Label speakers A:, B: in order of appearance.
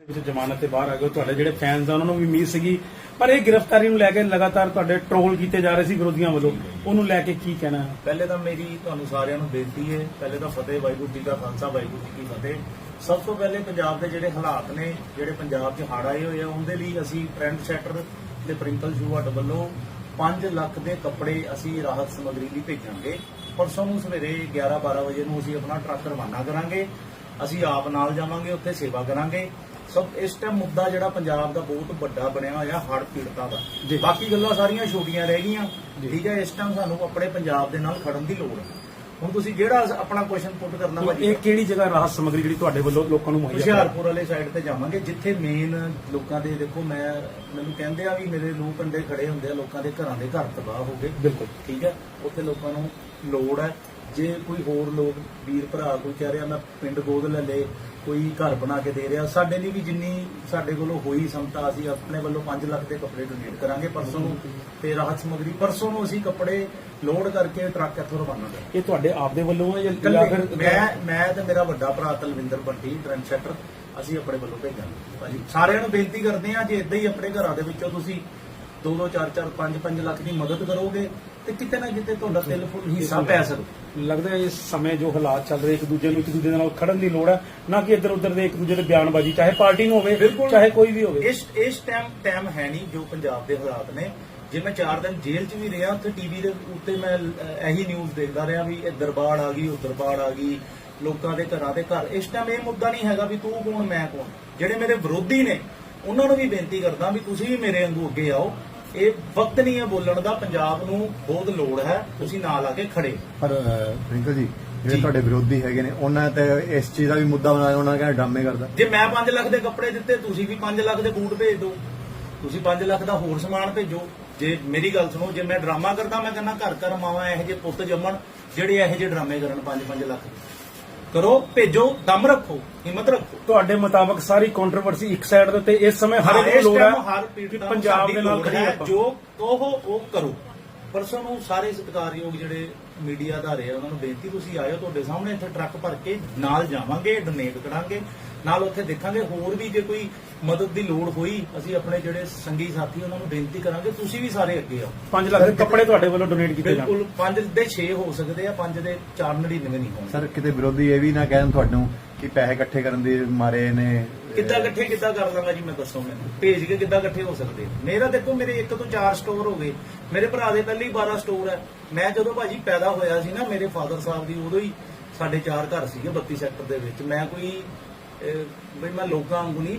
A: ਵਿੱਚ ਜ਼ਮਾਨਤ ਤੇ ਬਾਹਰ ਆ ਗਏ, ਤੁਹਾਡੇ ਜਿਹੜੇ ਫੈਨਸ ਆ, ਉਹਨਾਂ ਨੂੰ ਵੀ ਉਮੀਦ ਸੀਗੀ, ਪਰ ਇਹ ਗ੍ਰਿਫਤਾਰੀ ਨੂੰ ਲੈ ਕੇ ਲਗਾਤਾਰ ਤੁਹਾਡੇ ਟ੍ਰੋਲ ਕੀਤੇ ਜਾ ਰਹੇ ਸੀ ਵਿਰੋਧੀਆਂ ਵੱਲੋਂ। ਉਹਨੂੰ ਲੈ ਕੇ ਕੀ ਕਹਿਣਾ? ਹੈ
B: ਪਹਿਲੇ ਤਾਂ ਮੇਰੀ ਤੁਹਾਨੂੰ ਸਾਰਿਆਂ ਨੂੰ ਬੇਨਤੀ ਹੈ, ਪਹਿਲੇ ਤਾਂ ਫਤਿਹ, ਵਾਹਿਗੁਰੂ ਜੀ ਦਾ ਖਾਲਸਾ, ਵਾਹਿਗੁਰੂ ਜੀ ਕੀ ਫਤਿਹ। ਸਭ ਤੋਂ ਪਹਿਲੇ ਪੰਜਾਬ ਦੇ ਜਿਹੜੇ ਹਾਲਾਤ ਨੇ, ਜਿਹੜੇ ਪੰਜਾਬ 'ਚ ਹੜ੍ਹ ਆਏ ਹੋਏ ਆ, ਉਹਦੇ ਲਈ ਅਸੀਂ ਟ੍ਰੈਂਡ ਸੈਟਰ ਤੇ ਪ੍ਰਿੰਕਲ ਸ਼ੂਹਟ ਵੱਲੋਂ 5 ਲੱਖ ਦੇ ਕੱਪੜੇ ਅਸੀਂ ਰਾਹਤ ਸਮੱਗਰੀ ਲਈ ਭੇਜਾਂਗੇ। ਪਰਸੋਂ ਨੂੰ ਸਵੇਰੇ 11 12 ਵਜੇ ਨੂੰ ਅਸੀਂ ਆਪਣਾ ਟਰੱਕ ਰਵਾਨਾ ਕਰਾਂਗੇ। ਅਸੀਂ ਆਪ ਨਾਲ ਜਾਵਾਂਗੇ, ਉੱਥੇ ਸੇਵਾ ਕਰਾਂਗੇ। ਸਭ ਇਸ ਟਾਈਮ ਮੁੱਦਾ ਜਿਹੜਾ ਪੰਜਾਬ ਦਾ ਬਹੁਤ ਵੱਡਾ ਬਣਿਆ ਹੋਇਆ ਹੜ੍ਹ ਪੀੜਤਾਂ
A: ਜੀ।
B: ਦਾ ਬਾਕੀ ਗੱਲਾਂ ਸਾਰੀਆਂ ਛੋਟੀਆਂ ਰਹਿ ਗਈਆਂ। ਠੀਕ ਹੈ ਇਸ ਟਾਈਮ ਸਾਨੂੰ ਆਪਣੇ ਪੰਜਾਬ ਦੇ ਨਾਲ ਖੜਨ ਦੀ ਲੋੜ ਹੈ। ਹੁਣ ਤੁਸੀਂ ਜਿਹੜਾ ਆਪਣਾ ਕੁਐਸਚਨ ਪੁੱਟ ਕਰਨਾ
A: ਇਹ
B: ਭਾਜੀ।
A: ਕਿਹੜੀ ਜਗ੍ਹਾ ਰਾਹਤ ਸਮੱਗਰੀ ਜਿਹੜੀ ਤੁਹਾਡੇ ਵੱਲੋਂ ਲੋਕਾਂ ਨੂੰ ਮੁਹੱਈਆ
B: ਹੁਸ਼ਿਆਰਪੁਰ ਵਾਲੇ ਸਾਈਡ ਤੇ ਜਾਵਾਂਗੇ ਜਿੱਥੇ ਮੇਨ ਲੋਕਾਂ ਦੇ ਦੇਖੋ ਮੈਂ ਮੈਨੂੰ ਕਹਿੰਦੇ ਆ ਵੀ ਮੇਰੇ ਲੋਕ ਕੰਡੇ ਖੜੇ ਹੁੰਦੇ ਆ ਲੋਕਾਂ ਦੇ ਘਰਾਂ ਦੇ ਘਰ ਤਬਾਹ ਹੋ ਗਏ।
A: ਬਿਲਕੁਲ।
B: ਠੀਕ ਹੈ ਉੱਥੇ ਲੋਕਾਂ ਨੂੰ ਲੋੜ ਹੈ। ਜੇ ਕੋਈ ਹੋਰ ਲੋਕ ਵੀਰ ਭਰਾ ਕੋਈ ਕਹਿ ਰਿਹਾ ਮੈਂ ਪਿੰਡ ਗੋਦ ਲੈ ਲੇ ਕੋਈ ਘਰ ਬਣਾ ਕੇ ਦੇ ਰਿਹਾ। ਸਾਡੇ ਲਈ ਵੀ ਜਿੰਨੀ ਸਾਡੇ ਕੋਲੋਂ ਹੋਈ ਸਮਤਾ ਅਸੀਂ ਆਪਣੇ ਵੱਲੋਂ 5 ਲੱਖ ਦੇ ਕੱਪੜੇ ਡੋਨੇਟ ਕਰਾਂਗੇ ਪਰਸੋਂ ਨੂੰ। ਤੇ ਰਾਹਤ ਸਮਗਰੀ ਪਰਸੋਂ ਨੂੰ ਅਸੀਂ ਕੱਪੜੇ ਲੋਡ ਕਰਕੇ ਟਰੱਕ ਇੱਥੋਂ ਰਵਾਨਾ ਕਰਾਂਗੇ।
A: ਇਹ ਤੁਹਾਡੇ ਆਪ ਦੇ ਵੱਲੋਂ ਹੈ ਜਾਂ ਫਿਰ
B: ਮੈਂ ਮੈਂ ਤੇ ਮੇਰਾ ਵੱਡਾ ਭਰਾ ਤਲਵਿੰਦਰ ਬੰਟੀ ਟ੍ਰੈਂਡ ਸੈਟਰ ਅਸੀਂ ਆਪਣੇ ਵੱਲੋਂ ਭੇਜਾਂਗੇ। ਭਾਜੀ ਸਾਰਿਆਂ ਨੂੰ ਬੇਨਤੀ ਕਰਦੇ ਆ ਜੇ ਇਦਾਂ ਹੀ ਆਪਣੇ ਘਰਾਂ ਦੇ ਵਿੱਚੋਂ ਤੁਸੀਂ 2 2 4 4 5 5 ਲੱਖ ਦੀ ਮਦਦ ਕਰੋਗੇ ਤੇ ਕਿਤੇ ਨਾ ਕਿਤੇ ਤੁਹਾਡਾ ਤਿਲ ਫੁੱਲ ਹਿੱਸਾ ਪੈ ਸਕਦਾ।
A: ਲੱਗਦਾ ਹੈ ਇਸ ਸਮੇਂ ਜੋ ਹਾਲਾਤ ਚੱਲ ਰਹੇ ਇੱਕ ਦੂਜੇ ਨੂੰ ਇੱਕ ਦੂਜੇ ਦੇ ਨਾਲ ਖੜਨ ਦੀ ਲੋੜ ਹੈ ਨਾ ਕਿ ਇੱਧਰ ਉੱਧਰ ਦੇ ਇੱਕ ਦੂਜੇ ਦੇ ਬਿਆਨਬਾਜ਼ੀ ਚਾਹੇ ਪਾਰਟੀ ਨੂੰ ਹੋਵੇ
B: ਬਿਲਕੁਲ।
A: ਚਾਹੇ ਕੋਈ ਵੀ ਹੋਵੇ।
B: ਇਸ ਇਸ ਟਾਈਮ ਟਾਈਮ ਹੈ ਨਹੀਂ ਜੋ ਪੰਜਾਬ ਦੇ ਹਾਲਾਤ ਨੇ। ਜੇ ਮੈਂ 4 ਦਿਨ ਜੇਲ੍ਹ 'ਚ ਵੀ ਰਿਹਾ ਉੱਥੇ ਟੀਵੀ ਦੇ ਉੱਤੇ ਮੈਂ ਅਹ, ਇਹੀ ਨਿਊਜ਼ ਦੇਖਦਾ ਰਿਹਾ ਵੀ ਇੱਧਰ ਬਾੜ ਆ ਗਈ ਉੱਧਰ ਬਾੜ ਆ ਗਈ ਲੋਕਾਂ ਦੇ ਘਰਾਂ ਦੇ ਘਰ। ਇਸ ਟਾਈਮ ਇਹ ਮੁੱਦਾ ਨਹੀਂ ਹੈਗਾ ਵੀ ਤੂੰ ਕੌਣ ਮੈਂ ਕੌਣ। ਜਿਹੜੇ ਮੇਰੇ ਵਿਰੋਧੀ ਨੇ ਉਹਨਾਂ ਨੂੰ ਵੀ ਬੇਨਤੀ ਕਰਦਾ ਵੀ ਤੁਸੀਂ ਵੀ ਮੇਰੇ ਵਾਂਗੂ ਅੱਗੇ ਆਓ। ਇਹ ਵਕਤ ਨਹੀਂ ਹੈ ਬੋਲਣ ਦਾ ਪੰਜਾਬ ਨੂੰ ਬਹੁਤ ਲੋੜ ਹੈ ਤੁਸੀਂ ਨਾਲ ਆ ਕੇ ਖੜੇ
C: ਪਰ ਪ੍ਰਿੰਕਲ ਜੀ ਜਿਹੜੇ। ਤੁਹਾਡੇ ਵਿਰੋਧੀ ਹੈਗੇ ਨੇ ਉਹਨਾਂ ਤੇ ਇਸ ਚੀਜ਼ ਦਾ ਵੀ ਮੁੱਦਾ ਬਣਾਇਆ ਉਹਨਾਂ ਕਹਿੰਦਾ ਡਰਾਮੇ ਕਰਦਾ
B: ਜੇ ਮੈਂ 5 ਲੱਖ ਦੇ ਕੱਪੜੇ ਦਿੱਤੇ ਤੁਸੀਂ ਵੀ 5 ਲੱਖ ਦੇ ਬੂਟ ਭੇਜ ਦਿਓ ਤੁਸੀਂ 5 ਲੱਖ ਦਾ ਹੋਰ ਸਮਾਨ ਭੇਜੋ ਜੇ ਮੇਰੀ ਗੱਲ ਸੁਣੋ ਜੇ ਮੈਂ ਡਰਾਮਾ ਕਰਦਾ ਮੈਂ ਕਹਿੰਦਾ ਘਰ ਘਰ ਮਾਵਾਂ ਇਹੋ ਜਿਹੇ ਪੁੱਤ ਜੰਮਣ ਜਿਹੜੇ ਇਹੋ ਜਿਹੇ ਡਰਾਮੇ ਕਰਨ 5-5 ਲੱਖ ਦੇ। ਕਰੋ ਭੇਜੋ ਦਮ ਰੱਖੋ ਹਿੰਮਤ ਰੱਖੋ
A: ਤੁਹਾਡੇ ਮੁਤਾਬਕ ਸਾਰੀ ਕੰਟਰੋਵਰਸੀ ਇੱਕ ਸਾਈਡ ਦੇ ਉੱਤੇ ਇਸ ਸਮੇਂ ਹਰ ਇੱਕ ਨੂੰ ਲੋੜ ਹੈ
B: ਹਰ ਪੀੜਤ
A: ਪੰਜਾਬ
B: ਸਾਡੀ
A: ਦੇ ਨਾਲ
B: ਲੋੜ
A: ਖੜੀ
B: ਹੈ।
A: ਆਪਾਂ
B: ਜੋ ਕਹੋ ਉਹ ਕਰੋ ਪਰਸੋਂ ਨੂੰ ਸਾਰੇ ਸਤਿਕਾਰਯੋਗ ਜਿਹੜੇ ਮੀਡੀਆ ਅਧਾਰੇ ਆ ਉਹਨਾਂ ਨੂੰ ਬੇਨਤੀ ਤੁਸੀਂ ਆਇਓ ਤੁਹਾਡੇ ਸਾਹਮਣੇ ਇੱਥੇ ਟਰੱਕ ਭਰ ਕੇ ਨਾਲ ਜਾਵਾਂਗੇ ਡੋਨੇਟ ਕਰਾਂਗੇ ਨਾਲ ਉੱਥੇ ਦੇਖਾਂਗੇ ਹੋਰ ਵੀ ਜੇ ਕੋਈ ਮਦਦ ਦੀ ਲੋੜ ਹੋਈ ਅਸੀਂ ਆਪਣੇ ਜਿਹੜੇ ਸੰਗੀ ਸਾਥੀ ਉਹਨਾਂ ਨੂੰ ਬੇਨਤੀ ਕਰਾਂਗੇ ਤੁਸੀਂ ਵੀ ਸਾਰੇ ਅੱਗੇ ਆਓ।
A: 5 ਲੱਖ ਦੇ ਕੱਪੜੇ ਤੁਹਾਡੇ ਵੱਲੋਂ ਡੋਨੇਟ ਕੀਤੇ ਜਾਣ।
B: ਬਿਲਕੁਲ 5 ਦੇ 6 ਹੋ ਸਕਦੇ ਆ 5 ਦੇ 4 99 ਨਹੀਂ ਹੋਣਗੇ।
C: ਸਰ ਕਿਤੇ ਵਿਰੋਧੀ ਇਹ ਵੀ ਨਾ ਕਹਿਣ ਤੁਹਾਨੂੰ ਕਿ ਪੈਸੇ ਇਕੱਠੇ ਕਰਨ ਦੇ ਮਾਰੇ ਨੇ।
B: ਕਿੱਦਾਂ ਇਕੱਠੇ, ਕਿੱਦਾਂ ਕਰ ਲਾਂਗਾ ਜੀ ਮੈਂ ਦੱਸੋ ਮੈਨੂੰ ਭੇਜ ਕੇ ਕਿੱਦਾਂ ਇਕੱਠੇ ਹੋ ਸਕਦੇ? ਮੇਰਾ ਦੇਖੋ, ਮੇਰੇ ਇੱਕ ਤੋਂ ਚਾਰ ਸਟੋਰ ਹੋ ਗਏ। ਮੇਰੇ ਭਰਾ ਦੇ ਪਹਿਲੇ ਹੀ 12 ਸਟੋਰ ਹੈ। ਮੈਂ ਜਦੋਂ ਭਾਜੀ ਪੈਦਾ ਹੋਇਆ ਸੀ ਨਾ, ਮੇਰੇ ਫਾਦਰ ਸਾਹਿਬ ਦੀ ਉਦੋਂ ਹੀ ਸਾਡੇ ਚਾਰ ਘਰ ਸੀਗੇ 32 ਸੈਕਟਰ ਦੇ ਵਿੱਚ। ਮੈਂ ਕੋਈ ਬਈ ਮੈਂ ਲੋਕਾਂ ਵਾਂਗੂ ਨਹੀਂ